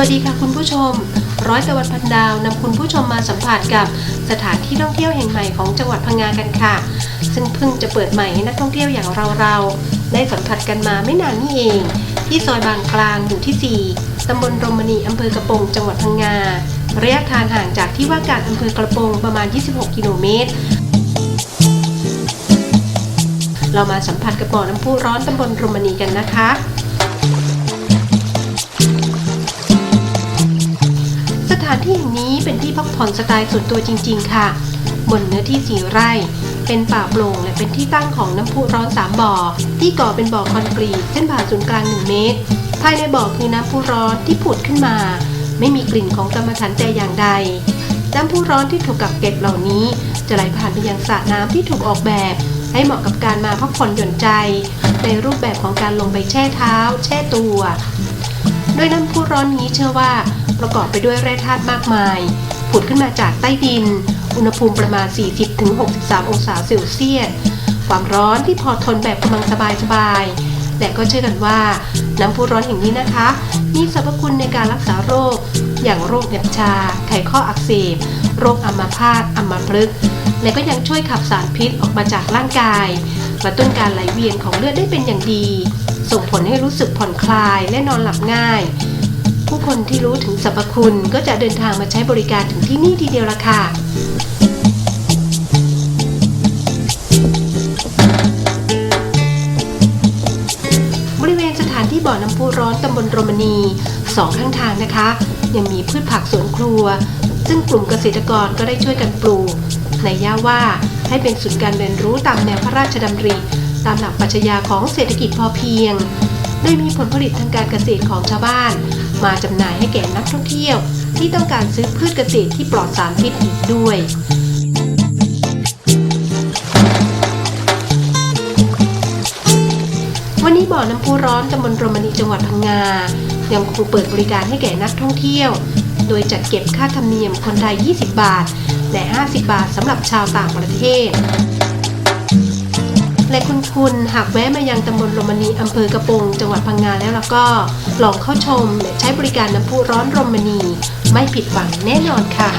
วัสดีค่ะคุณผู้ชม ร้อยตะวันพันดาวนำคุณผู้ชมมาสัมผัสกับสถานที่ท่องเที่ยวแห่งใหม่ของจังหวัดพังงากันค่ะ ซึ่งเพิ่งจะเปิดใหม่ให้นักท่องเที่ยวอย่างเราๆได้สัมผัสกันมาไม่นานนี่เอง ที่ซอยบางกลางหมู่ที่ 4ตำบลรมณีอำเภอกระโปงจังหวัดพังงาระยะทางห่างจากที่ว่าการอำเภอกระโปงประมาณ 26 กิโลเมตรเรามาสัมผัสกับบ่อน้ำพุร้อนตำบลรมณีกันนะคะ ที่แห่งนี้เป็นที่พักผ่อนสไตล์ส่วนตัวจริง ๆ ค่ะ บนเนื้อที่สี่ไร่ เป็นป่าโปร่งและเป็นที่ตั้งของน้ำพุร้อนสามบ่อ ที่ก่อเป็นบ่อคอนกรีตเส้นผ่าศูนย์กลาง 1 เมตร ภายในบ่อคือน้ำพุร้อนที่ผุดขึ้นมา ไม่มีกลิ่นของกรรมฐานแต่อย่างใดน้ำพุร้อนที่ถูกกักเก็บเหล่านี้ จะไหลผ่านไปยังสระน้ำที่ถูกออกแบบ ให้เหมาะกับการมาพักผ่อนหย่อนใจ ในรูปแบบของการลงไปแช่เท้า แช่ตัว โดยน้ำพุร้อนนี้เชื่อว่าประกอบไปด้วยแร่ธาตุมากมาย ผุดขึ้นมาจากใต้ดิน อุณหภูมิประมาณ 40-63 องศาเซลเซียส ความร้อนที่พอทนแบบกำลังสบายๆและก็เชื่อกันว่าน้ำพุร้อนแห่งนี้นะคะ มีสรรพคุณในการรักษาโรค อย่างโรคเหน็บชา ไขข้ออักเสบ โรคอัมพาตอัมพฤกษ์และก็ยังช่วยขับสารพิษออกมาจากร่างกายกระตุ้นการไหลเวียนของเลือดได้เป็นอย่างดี ส่งผลให้รู้สึกผ่อนคลายและนอนหลับง่าย ผู้คนที่รู้ถึงสรรพคุณก็จะเดินทางมาใช้บริการถึงที่นี่ทีเดียวละค่ะบริเวณสถานที่บ่อน้ำพุร้อนตำบลโรมณีสองข้างทางนะคะ ยังมีพืชผักสวนครัว ซึ่งกลุ่มเกษตรกรก็ได้ช่วยกันปลูก ในย่าว่าให้เป็นศูนย์การเรียนรู้ตามแนวพระราชดำริ ตามหลักปรัชญาของเศรษฐกิจพอเพียง โดยมีผลผลิตทางการเกษตรของชาวบ้าน มาจำหน่ายให้แก่นักท่องเที่ยว ที่ต้องการซื้อพืชเกษตรที่ปลอดสารพิษอีกด้วยวันนี้บ่อน้ำพุร้อนตำบลโรมณีจังหวัดพังงา ยังคงเปิดบริการให้แก่นักท่องเที่ยว โดยจัดเก็บค่าธรรมเนียมคนไทย 20 บาท และ 50 บาทสำหรับชาวต่างประเทศ และคุณคุณหากแวะมายังตำบลโรมณีอำเภอกระโปงจังหวัดพังงาแล้วแล้วก็ลองเข้าชมและใช้บริการน้ำพุร้อนโรมณี ไม่ผิดหวังแน่นอนค่ะ